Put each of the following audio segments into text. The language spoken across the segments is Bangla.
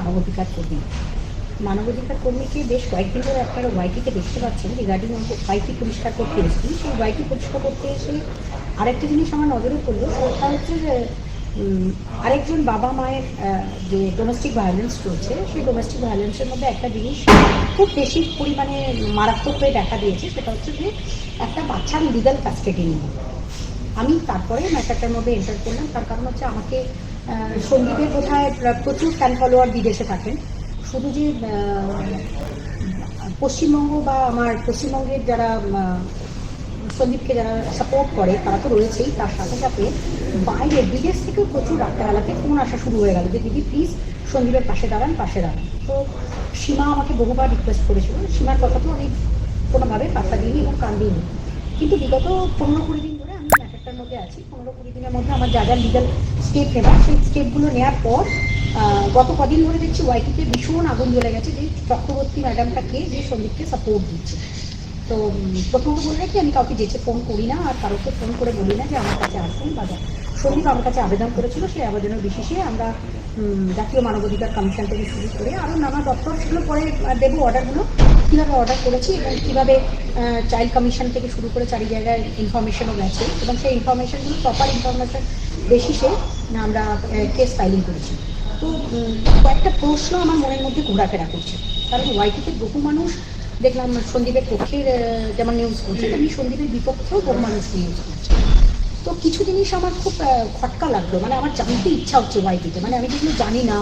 মানবাধিকার কর্মী। মানবাধিকার কর্মীকে বেশ কয়েকদিন ধরে আপনারা ওয়াইটিতে দেখতে পাচ্ছেন রিগার্ডিং ওয়াইটি পরিষ্কার করতে এসেছি। সেই ওয়াইটি পরিষ্কার করতে এসে আরেকটা জিনিস আমার নজরে পড়ল, সেটা হচ্ছে যে আরেকজন বাবা মায়ের যে ডোমেস্টিক ভায়োলেন্স চলছে, সেই ডোমেস্টিক ভায়োলেন্সের মধ্যে একটা জিনিস খুব বেশি পরিমাণে মারাত্মক হয়ে দেখা দিয়েছে, সেটা হচ্ছে যে একটা বাচ্চার লিগাল কাস্টাডি নিয়ে। আমি তারপরে ম্যাটারটার মধ্যে এন্টার করলাম, তার কারণ হচ্ছে আমাকে সন্দীপের বোধহয় প্রচুর ফ্যান ফলোয়ার বিদেশে থাকেন। শুধু যে পশ্চিমবঙ্গ বা আমার পশ্চিমবঙ্গের যারা সন্দীপকে যারা সাপোর্ট করে, তারা তো রয়েছেই। তার সাথে সাথে বাইরে, বিদেশ থেকেও প্রচুর রাত্রেবেলাতে ফোন আসা শুরু হয়ে গেল যে, দিদি প্লিজ সন্দীপের পাশে দাঁড়ান পাশে দাঁড়ান। তো সীমা আমাকে বহুবার রিকোয়েস্ট করেছিল। সীমার কথা তো আমি কোনোভাবে পাত্তা দিইনি এবং কান দিইনি। কিন্তু বিগত পনেরো কুড়ি দিন ধরে মধ্যে আছি, পনেরো কুড়ি দিনের মধ্যে আমার যা যা লিগাল স্টেপ নেওয়া সেই স্টেপগুলো নেওয়ার পর গত কদিন ধরে দেখছি ওয়াইটিতে ভীষণ আগুন জ্বলে গেছে, যে চক্রবর্তী ম্যাডামটা কে, যে সন্দীপকে সাপোর্ট দিচ্ছে। তো প্রথমত বলে রাখি, আমি কাউকে যেচে ফোন করি না, আর কারোকে ফোন করে বলি না যে আমার কাছে আসুন, বা সন্দীপ আমার কাছে আবেদন করেছিল, সেই আবেদনের বিশেষে আমরা জাতীয় মানবাধিকার কমিশন থেকে শুরু করে আরও নানা দপ্তর, সেগুলো পরে দেবো অর্ডারগুলো, কীভাবে অর্ডার করেছি এবং কীভাবে চাইল্ড কমিশন থেকে শুরু করে চারি জায়গায় ইনফরমেশনও গেছে এবং সেই ইনফরমেশনগুলো প্রপার ইনফরমেশন বেসিসে আমরা কেস ফাইলিং করেছি। তো কয়েকটা প্রশ্ন আমার মনের মধ্যে ঘোরাফেরা করছে। কারণ ওয়াইটিতে বহু মানুষ, দেখলাম সন্দীপের পক্ষের যেমন নিউজ করছে, তেমনি সন্দীপের বিপক্ষেও বহু মানুষ নিউজ করছে। তো কিছু জিনিস আমার খুব খটকা লাগল। মানে আমার জানতে ইচ্ছা হচ্ছে ওয়াইটিতে মানে আমি যেগুলো জানি না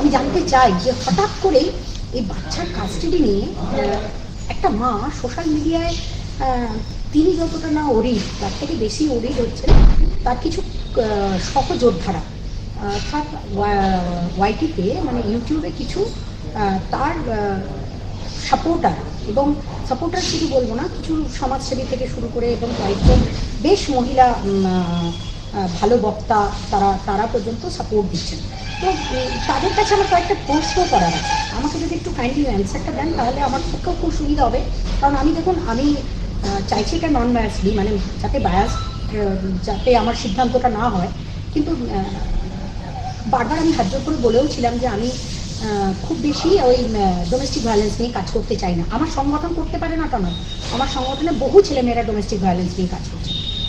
আমি জানতে চাই যে হঠাৎ করেই এই বাচ্চার কাস্টাডি নিয়ে একটা মা সোশ্যাল মিডিয়ায় তিনি যতটা না অরিড তার থেকে বেশি অরিড হচ্ছে তার কিছু সহযোদ্ধারা। অর্থাৎ ওয়াইটিতে মানে ইউটিউবে কিছু তার সাপোর্টার এবং সাপোর্টার শুধু বলব না, কিছু সমাজসেবী থেকে শুরু করে এবং কয়েকজন বেশ মহিলা ভালো বক্তা, তারা তারা পর্যন্ত সাপোর্ট দিচ্ছেন। তো তাদের কাছে আমার কয়েকটা প্রশ্ন করার আছে। আমাকে যদি একটু কাইন্ডলি অ্যান্সারটা দেন, তাহলে আমার পক্ষেও খুব সুবিধা হবে। কারণ আমি দেখুন, আমি চাইছি এটা নন বায়াসলি মানে যাতে বায়াস যাতে আমার সিদ্ধান্তটা না হয়। কিন্তু বারবার আমি হাত করে বলেও ছিলাম যে আমি খুব বেশি ওই ডোমেস্টিক ভায়োলেন্স নিয়ে কাজ করতে চাই না। আমার সংগঠন করতে পারে না তা নয়। আমার সংগঠনে বহু ছেলেমেয়েরা ডোমেস্টিক ভায়োলেন্স নিয়ে কাজ করছে।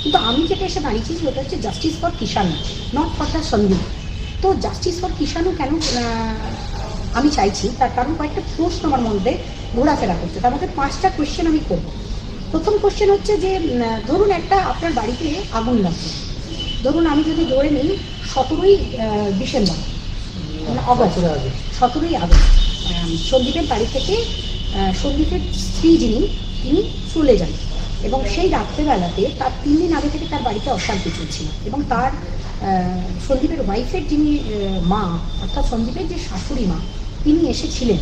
কিন্তু আমি যেটা এসে দাঁড়িয়েছি ওটা হচ্ছে justice for Kishan not for the Sandeep তো জাস্টিস ফর কিষাণও কেন আমি চাইছি তার কারণ কয়েকটা প্রশ্ন আমার মধ্যে ঘোরাফেরা করছে। তার মধ্যে পাঁচটা কোয়েশ্চেন আমি করব। প্রথম কোশ্চেন হচ্ছে যে ধরুন একটা আপনার বাড়িতে আগুন লাগছে। ধরুন আমি যদি ধরে নিই সতেরোই ডিসেম্বর মানে অগস্ট সতেরোই আগস্ট। সন্দীপের বাড়ি থেকে সন্দীপের স্ত্রী যিনি তিনি চলে যান। এবং সেই রাত্রেবেলাতে তার তিন দিন আগে থেকে তার বাড়িতে অশান্তি চলছিল এবং তার সন্দীপের ওয়াইফের যিনি মা, অর্থাৎ সন্দীপের যে শাশুড়ি মা, তিনি এসেছিলেন,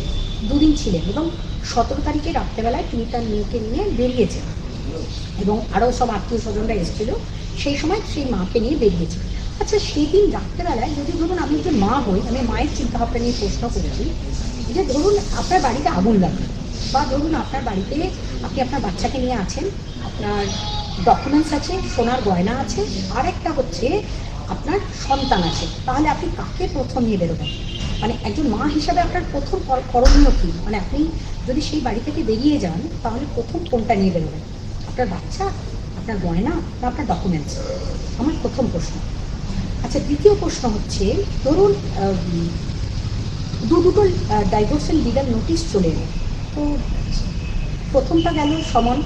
দুদিন ছিলেন এবং সতেরো তারিখে রাত্রেবেলায় তিনি তার মেয়েকে নিয়ে বেরিয়েছেন এবং আরও সব আত্মীয় স্বজনরা এসেছিল, সেই সময় সেই মাকে নিয়ে বেরিয়েছে আচ্ছা সেই দিন রাত্রেবেলায় যদি ধরুন আমি যে মা হই, আমি মায়ের চিন্তাভাবনা নিয়ে প্রশ্ন করেছি যে ধরুন আপনার বাড়িতে আগুন লাগল বা ধরুন আপনার বাড়িতে আপনি আপনার বাচ্চাকে নিয়ে আছেন, আপনার ডকুমেন্টস আছে, সোনার গয়না আছে, আরেকটা হচ্ছে আপনার সন্তান আছে, তাহলে আপনি কাকে প্রথম নিয়ে বেরোবেন? মানে একজন মা হিসাবে আপনার প্রথম কর- করণীয় কী? মানে আপনি যদি সেই বাড়ি থেকে বেরিয়ে যান, তাহলে প্রথম কোনটা নিয়ে বেরোবেন? আপনার বাচ্চা, আপনার গয়না না আপনার ডকুমেন্টস আমার প্রথম প্রশ্ন। আচ্ছা দ্বিতীয় প্রশ্ন হচ্ছে, ধরুন দু দুটো ডাইভোর্সের লিগাল নোটিশ চলে এলো। তো প্রথমটা গেল সমন,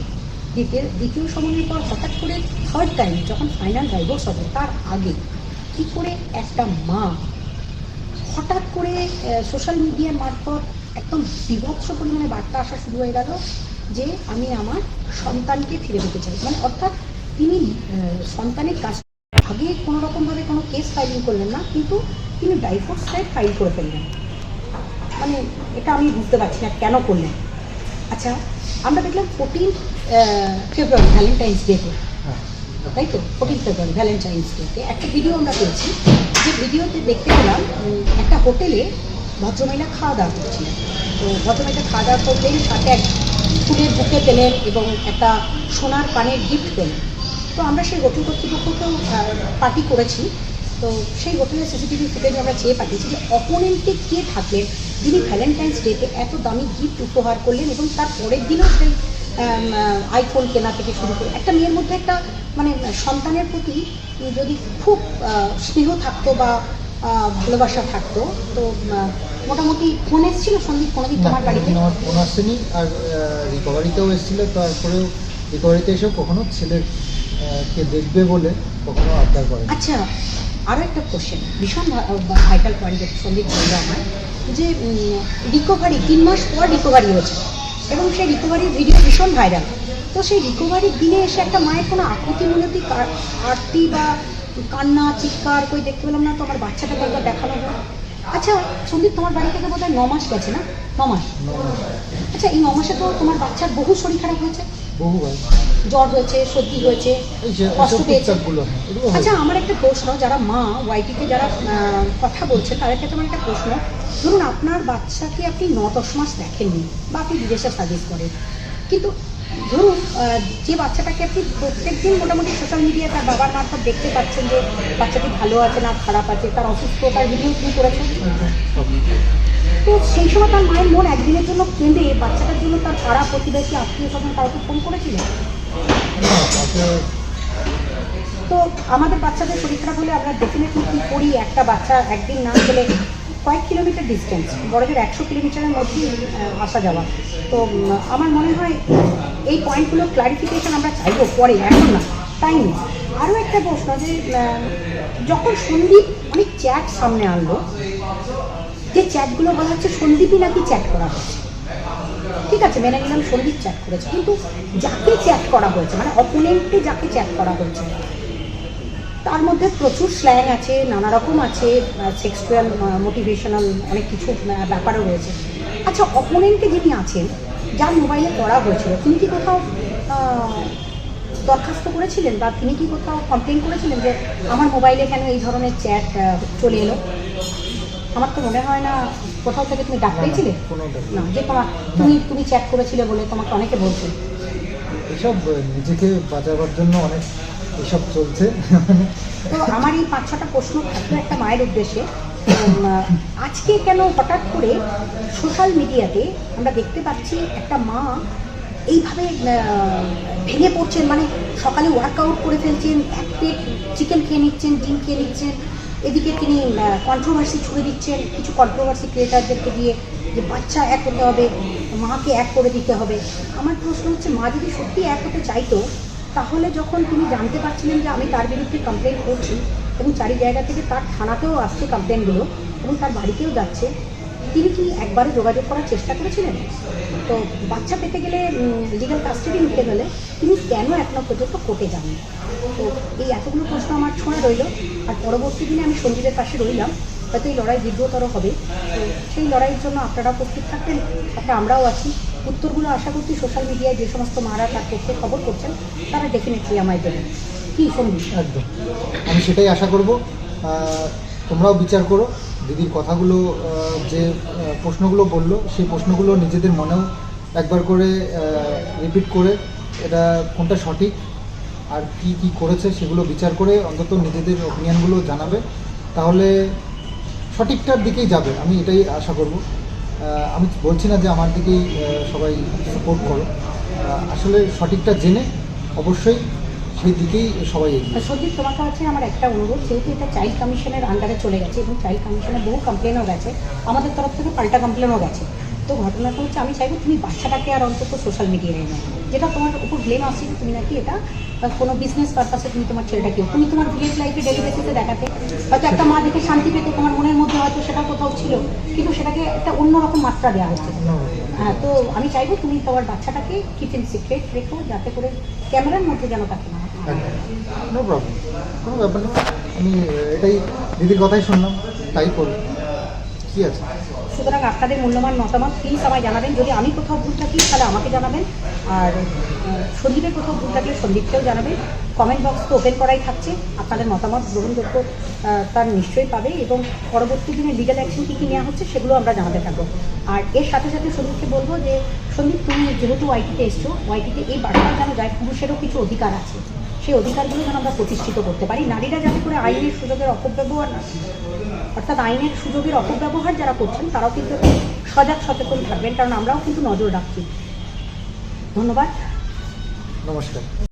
দ্বিতীয় দ্বিতীয় সমনের পর হঠাৎ করে থার্ড টাইম যখন ফাইনাল ডাইভোর্স হবে, তার আগে কি করে একটা মা হঠাৎ করে সোশ্যাল মিডিয়ার মারফত একদম বিভৎস পরিমাণে বার্তা আসা শুরু হয়ে গেল যে আমি আমার সন্তানকে ফিরে পেতে চাই। মানে অর্থাৎ তিনি সন্তানের কাছ আগে কোনো রকমভাবে কোনো কেস ফাইলিং করলেন না, কিন্তু তিনি ডাইভোর্স ফাইল করে ফেললেন। মানে এটা আমি বুঝতে পারছি না কেন করলেন আচ্ছা আমরা দেখলাম ফোর্টিন ফেব্রুয়ারি ভ্যালেন্টাইন্স ডেতে তাই তো? ফোর্টিন ফেব্রুয়ারি ভ্যালেন্টাইন্স ডেতে একটা ভিডিও আমরা পেয়েছি। যে ভিডিওতে দেখতে পেলাম একটা হোটেলে ভদ্রমহিলা খাওয়া দাওয়া করছিলেন তো ভদ্রমহিলা খাওয়া দাওয়া করলেন সাথে এক ফুলের বুকে পেলেন এবং একটা সোনার কানের গিফট পেলেন। তো আমরা সেই হোটেল কর্তৃপক্ষকেও পার্টি করেছি। তো সেই হোটেলের সিসিটিভি ফুটেজ আমরা চেয়ে পাঠিয়েছি যে অপোনেন্টে কে থাকলেন যিনি ভ্যালেন্টাইন্স ডেতে এত দামি গিফট উপহার করলেন এবং তার পরের দিনও সেই আইফোন কেনা থেকে শুরু করে একটা মেয়ের মধ্যে একটা মানে সন্তানের প্রতি যদি খুব স্নেহ থাকতো বা ভালোবাসা থাকতো তো মোটামুটি ফোন এসেছিল সন্দীপ কোনোদিন তোমার বাড়িতে? আমার ফোন আসেনি আর রিকভারিতেও এসেছিল তারপরেও রিকভারিতে এসেও কখনো ছেলের কে দেখবে বলে কখনো আবদার করে আচ্ছা আরও একটা কোশ্চেন ভীষণ ভাইটাল পয়েন্ট সন্দীপ বলল আমার যে রিকভারি তিন মাস পর রিকভারি হয়েছে, এবং সেই রিকভারির ভিডিও ভীষণ ভাইরাল তো সেই রিকভারির দিনে এসে একটা মায়ের কোনো আকুতি মিনতি কা- আরতি বা কান্না, চিৎকার, কই দেখতে পেলাম না, তো আমার বাচ্চাটাকে একবার দেখানো হয় আচ্ছা সন্দীপ, তোমার বাড়ি থেকে বোধ হয় ন মাস গেছে না? ন মাস। আচ্ছা এই ন মাসে তো তোমার বাচ্চার বহু শরীর খারাপ হয়েছে। বহুবার। জ্বর হয়েছে সর্দি হয়েছে কষ্ট পেয়েছে। হ্যাঁ হয়। আচ্ছা আমার একটা প্রশ্ন যারা মা ওয়াইটিতে যারা কথা বলছে তাদের ক্ষেত্রে আমার একটা প্রশ্ন। ধরুন আপনার বাচ্চাকে আপনি ন দশ মাস দেখেননি বা আপনি বিদেশে সার্ভিস করেন। কিন্তু ধরুন যে বাচ্চাটাকে আপনি প্রত্যেকদিন মোটামুটি সোশ্যাল মিডিয়ায় তার বাবার মারফত দেখতে পাচ্ছেন যে বাচ্চাটি ভালো আছে না খারাপ আছে তার অসুস্থতার ভিডিও তুমি করেছেন? একদম, সব। তো সেই সময় তার মায়ের মন একদিনের জন্য কেঁদে বাচ্চাটার জন্য তার পাড়া প্রতিবেশী আত্মীয় স্বজন কাউকে ফোন করেছিলেন? না, তাতে তো আমাদের বাচ্চাদের শরীর খারাপ হলে আমরা ডেফিনেটলি কী করি? একটা বাচ্চা একদিন না গেলে কয়েক কিলোমিটার ডিস্টেন্স বড়দের একশো কিলোমিটারের মধ্যেই আসা যাওয়া। তো আমার মনে হয় এই পয়েন্টগুলো ক্লারিফিকেশন আমরা চাইব পরে এখন না তাই নেই আরও একটা প্রশ্ন যে যখন সন্দীপ অনেক চ্যাট সামনে আনলো যে চ্যাটগুলো বলা হচ্ছে সন্দীপই নাকি চ্যাট করা হচ্ছে ঠিক আছে, মেনে নিলাম সন্দীপ চ্যাট করেছে। কিন্তু যাকে চ্যাট করা হয়েছে মানে অপোনেন্টকে যাকে চ্যাট করা হয়েছে, তার মধ্যে প্রচুর স্ল্যাং আছে, নানা রকম আছে সেক্সুয়াল মোটিভেশনাল অনেক কিছু ব্যাপারও রয়েছে। আচ্ছা অপোনেন্টে যিনি আছেন, যার মোবাইলে করা হয়েছিল, তিনি কি কোথাও দরখাস্ত করেছিলেন? বা তিনি কি কোথাও কমপ্লেন করেছিলেন যে, আমার মোবাইলে কেন এই ধরনের চ্যাট চলে এলো? আমার তো মনে হয় না কোথাও থেকে তুমি ডাক পেয়েছিলে না যে তোমার তুমি তুমি চ্যাট করেছিলে বলে তোমাকে অনেকে বলছে। এসব নিজেকে বাঁচাবার জন্য অনেক এসব চলছে। তো আমার এই পাঁচ ছটা প্রশ্ন থাকল একটা মায়ের উদ্দেশ্যে। আজকে কেন হঠাৎ করে সোশ্যাল মিডিয়াতে আমরা দেখতে পাচ্ছি একটা মা এইভাবে ভেঙে পড়ছেন মানে সকালে ওয়ার্কআউট করে ফেলছেন এক প্লেট চিকেন খেয়ে নিচ্ছেন ডিম খেয়ে নিচ্ছেন এদিকে তিনি কন্ট্রোভার্সি ছুড়ে দিচ্ছেন। কিছু কন্ট্রোভার্সি ক্রিয়েটারদেরকে দিয়ে যে বাচ্চা এক হতে হবে, মাকে এক করে দিতে হবে। আমার প্রশ্ন হচ্ছে, মা যদি সত্যি এক হতে চাইতো, তাহলে যখন তিনি জানতে পারছিলেন যে আমি তার বিরুদ্ধে কমপ্লেন করছি এবং চারি জায়গা থেকে তার থানাতেও আসছে কমপ্লেনগুলো এবং তার বাড়িতেও যাচ্ছে তিনি কি একবারও যোগাযোগ করার চেষ্টা করেছিলেন? তো বাচ্চা পেতে গেলে লিগাল কাস্টাডি নিতে গেলে তিনি কেন এখনও পর্যন্ত কোর্টে যাননি? তো এই এতগুলো প্রশ্ন আমার ছোঁয়া রইল। আর পরবর্তী দিনে আমি সঞ্জীবের পাশে রইলাম। হয়তো এই লড়াই দীর্ঘতর হবে। তো সেই লড়াইয়ের জন্য আপনারা প্রস্তুত থাকবেন। সাথে আমরাও আছি। উত্তরগুলো আশা করছি সোশ্যাল মিডিয়ায় যে সমস্ত মারা তার পক্ষে খবর করছেন, তারা ডেফিনেটলি আমায় দেবেন। কি সন্দীপ? একদম। আমি সেটাই আশা করব। তোমরাও বিচার করো। দিদির কথাগুলো যে প্রশ্নগুলো বলল, সেই প্রশ্নগুলো নিজেদের মনেও একবার করে রিপিট করে এটা কোনটা সঠিক আর কি কি করেছে সেগুলো বিচার করে অন্তত নিজেদের ওপিনিয়নগুলো জানাবে। তাহলে সঠিকটার দিকেই যাবে, আমি এটাই আশা করব। আমি বলছি না যে আমার দিকেই সবাই সাপোর্ট করো। আসলে সঠিকটা জেনে অবশ্যই সেই দিকেই সবাই এগিয়ে সন্দীপ তোমাকে হচ্ছে আমার একটা অনুরোধ যেহেতু এটা চাইল্ড কমিশনের আন্ডারে চলে গেছে এবং চাইল্ড কমিশনের বহু কমপ্লেনও গেছে আমাদের তরফ থেকে পাল্টা কমপ্লেনও গেছে। তো ঘটনাটা হচ্ছে আমি চাইব তুমি বাচ্চাটাকে আর অন্তত সোশ্যাল মিডিয়ায় এনে যেটা তোমার উপর ব্লেম আসছে যে তুমি নাকি এটা কোনো বিজনেস পারপাসে তুমি তোমার ছেলেটাকে তুমি তোমার ভিলেজ লাইফে ডেলি বেসিসে দেখাতে হয়তো একটা মা দেখে শান্তি পেত তোমার মনের মধ্যে হয়তো সেটা কোথাও ছিল কিন্তু সেটাকে একটা অন্যরকম মাত্রা দেওয়া হচ্ছে। হ্যাঁ তো আমি চাইব তুমি তোমার বাচ্চাটাকে কিচেন সিক্রেট রেখো যাতে করে ক্যামেরার মধ্যে যেন তাকে না নো প্রবলেম কোনো ব্যাপার না। আমি, এটাই দিদির কথাই শুনলাম। তাই করব। কি আছে? সুতরাং আপনাদের মূল্যবান মতামত প্লিজ আমায় জানাবেন। যদি আমি কোথাও ভুল থাকি, তাহলে আমাকে জানাবেন। আর সন্দীপের কোথাও ভুল থাকলে সন্দীপকেও জানাবেন। কমেন্ট বক্স তো ওপেন করাই থাকছে। আপনাদের মতামত গ্রহণযোগ্য তার নিশ্চয়ই পাবে এবং পরবর্তী দিনে লিগাল অ্যাকশন কী কী নেওয়া হচ্ছে সেগুলো আমরা জানাতে থাকব। আর এর সাথে সাথে সন্দীপকে বলব যে, সন্দীপ, তুমি যেহেতু ওয়াইটিতে এসছো ওয়াইটিতে এই বার্তা যেন যায়, পুরুষেরও কিছু অধিকার আছে। সেই অধিকারগুলো যেন আমরা প্রতিষ্ঠিত করতে পারি। নারীরা যাতে করে আইনের সুযোগের অপব্যবহার না অর্থাৎ আইনের সুযোগের অপব্যবহার যারা করছেন, তারাও কিন্তু সজাগ সচেতন থাকবেন, কারণ আমরাও কিন্তু নজর রাখছি। ধন্যবাদ। নমস্কার।